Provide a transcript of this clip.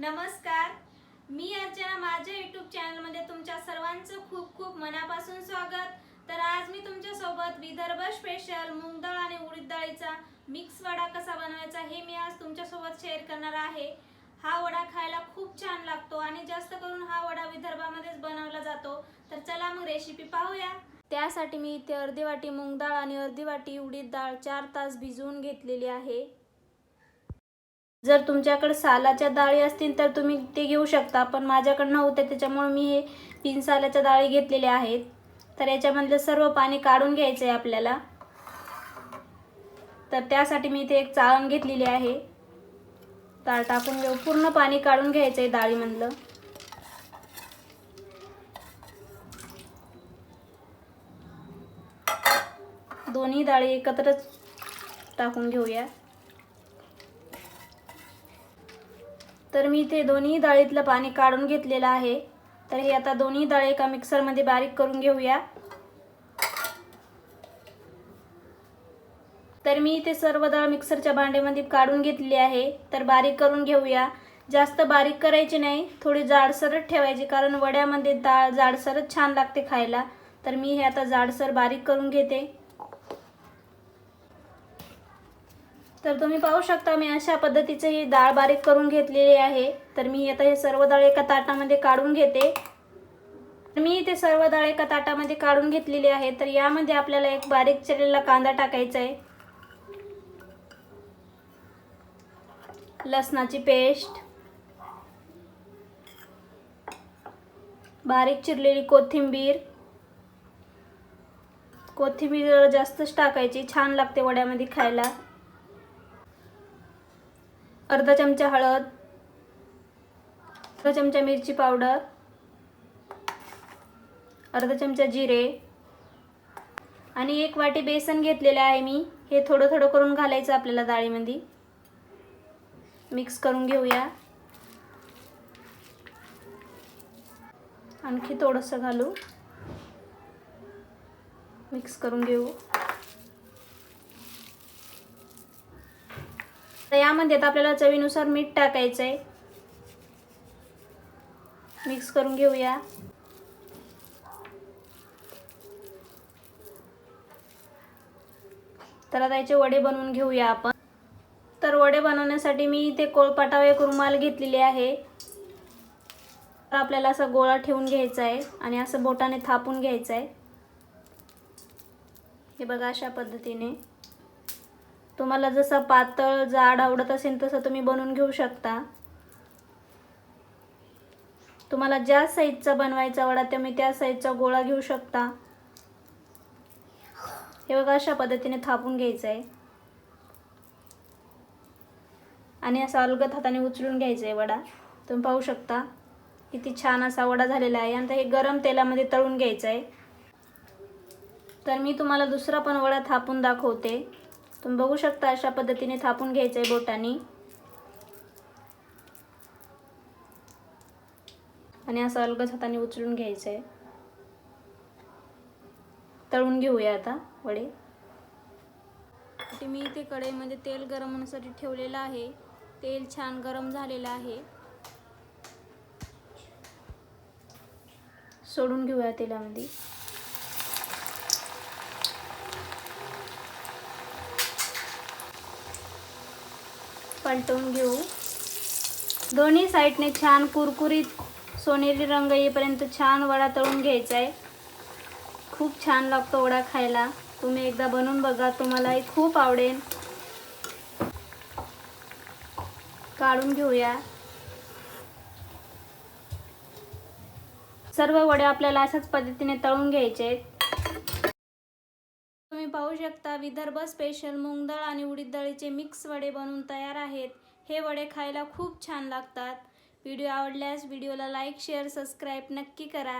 नमस्कार. मी अर्चना माझ्या यूट्यूब चॅनलमध्ये तुमच्या सर्वांचं खूप खूप मनापासून स्वागत. तर आज मी तुमच्यासोबत विदर्भ स्पेशल मूग आणि उडीद डाळीचा मिक्स वडा कसा बनवायचा हे मी आज तुमच्यासोबत शेअर करणार आहे. हा वडा खायला खूप छान लागतो आणि जास्त करून हा वडा विदर्भामध्येच बनवला जातो. तर चला मग रेसिपी पाहूया. त्यासाठी मी इथे अर्धी वाटी मूग डाळ आणि अर्धी वाटी उडीद डाळ चार तास भिजवून घेतलेली आहे. जर तुमच्याकडे सालाच्या डाळी असतील तर तुम्ही ते घेऊ शकता पण माझ्याकडे नव्हते त्याच्यामुळे मी हे तीन सालाच्या डाळी घेतलेल्या आहेत. तर याच्यामधलं सर्व पाणी काढून घ्यायचं आहे आपल्याला. तर त्यासाठी मी इथे एक चाळण घेतलेली आहे. डाळ टाकून घेऊ. पूर्ण पाणी काढून घ्यायचं आहे डाळीमधलं. दोन्ही डाळी एकत्रच टाकून घेऊया. तर मी इथे दोन्ही डाळीतलं पाणी काढून घेतलेलं आहे. तर हे आता दोन्ही डाळी एका मिक्सरमध्ये बारीक करून घेऊया. तर मी इथे सर्व डाळ मिक्सरच्या भांड्यामध्ये काढून घेतली आहे. तर बारीक करून घेऊया. जास्त बारीक करायची नाही. थोडी जाडसरच ठेवायची कारण वड्यामध्ये डाळ जाडसरच छान लागते खायला. तर मी हे आता जाडसर बारीक करून घेते. तर तुम्ही पाहू शकता मी अशा पद्धतीचे ही डाळ बारीक करून घेतलेली आहे. तर मी आता हे सर्व डाळ एका ताटामध्ये काढून घेते. मी इथे सर्व डाळ एका ताटामध्ये काढून घेतलेली आहे. तर यामध्ये आपल्याला एक बारीक चिरलेला कांदा टाकायचा आहे. लसणाची पेस्ट. बारीक चिरलेली कोथिंबीर. कोथिंबीर जास्तच टाकायची छान लागते वड्यामध्ये खायला. अर्धा चमचा हळद अर्धा चमचा मिरची पावडर अर्धा चमचा जिरे आणि एक वाटी बेसन घेतलेलं आहे मी. हे थोडं थोडं करून घालायचं आपल्याला डाळीमध्ये. मिक्स करून घेऊया. आणखी थोडंसं घालू. मिक्स करून घेऊ. तर यामध्ये आता आपल्याला चवीनुसार मीठ टाकायचं आहे मिक्स करून घेऊया. तर आता याचे वडे बनवून घेऊया आपण. तर वडे बनवण्यासाठी मी इथे कोळपाटावर एक रुमाल घेतलेली आहे. तर आपल्याला असा गोळा ठेवून घ्यायचा आहे आणि असं बोटाने थापून घ्यायचं आहे हे बघा अशा पद्धतीने. तुम्हाला जसं पातळ जाड आवडत असेल तसं तुम्ही बनवून घेऊ शकता. तुम्हाला ज्या साईजचा बनवायचा वडा तुम्ही त्या साईजचा गोळा घेऊ शकता. हे बघा अशा पद्धतीने थापून घ्यायचं आहे आणि असा अलगद हाताने उचलून घ्यायचा आहे वडा. तुम्ही पाहू शकता किती छान असा वडा झालेला आहे. आणि हे गरम तेलामध्ये तळून घ्यायचं आहे तर मी तुम्हाला दुसरा पण वडा थापून दाखवते. तुम्ही बघू शकता अशा पद्धतीने थापून घ्यायचं आहे बोटाने. आणि असं अलगद हाताने उचलून घ्यायचं आहे तळून घेऊया आता वडे. मी इथे कढईमध्ये तेल गरम होण्यासाठी ठेवलेलं आहे. तेल छान गरम झालेलं आहे. सोडून घेऊया तेलामध्ये. पलटवून घेऊ. दोन्ही साईडने छान कुरकुरीत सोनेरी रंग येईपर्यंत छान वडा तळून घ्यायचा आहे खूप छान लागतो वडा खायला. तुम्ही एकदा बनवून बघा तुम्हालाही खूप आवडेल. काढून घेऊया. सर्व वडे आपल्याला अशाच पद्धतीने तळून घ्यायचे आहेत पाहू शकता विदर्भ स्पेशल मूग आणि उडीद डाळीचे मिक्स वडे बनवून तयार आहेत. हे वडे खायला खूप छान लागतात. व्हिडिओ आवडल्यास व्हिडिओला लाईक शेअर सबस्क्राईब नक्की करा.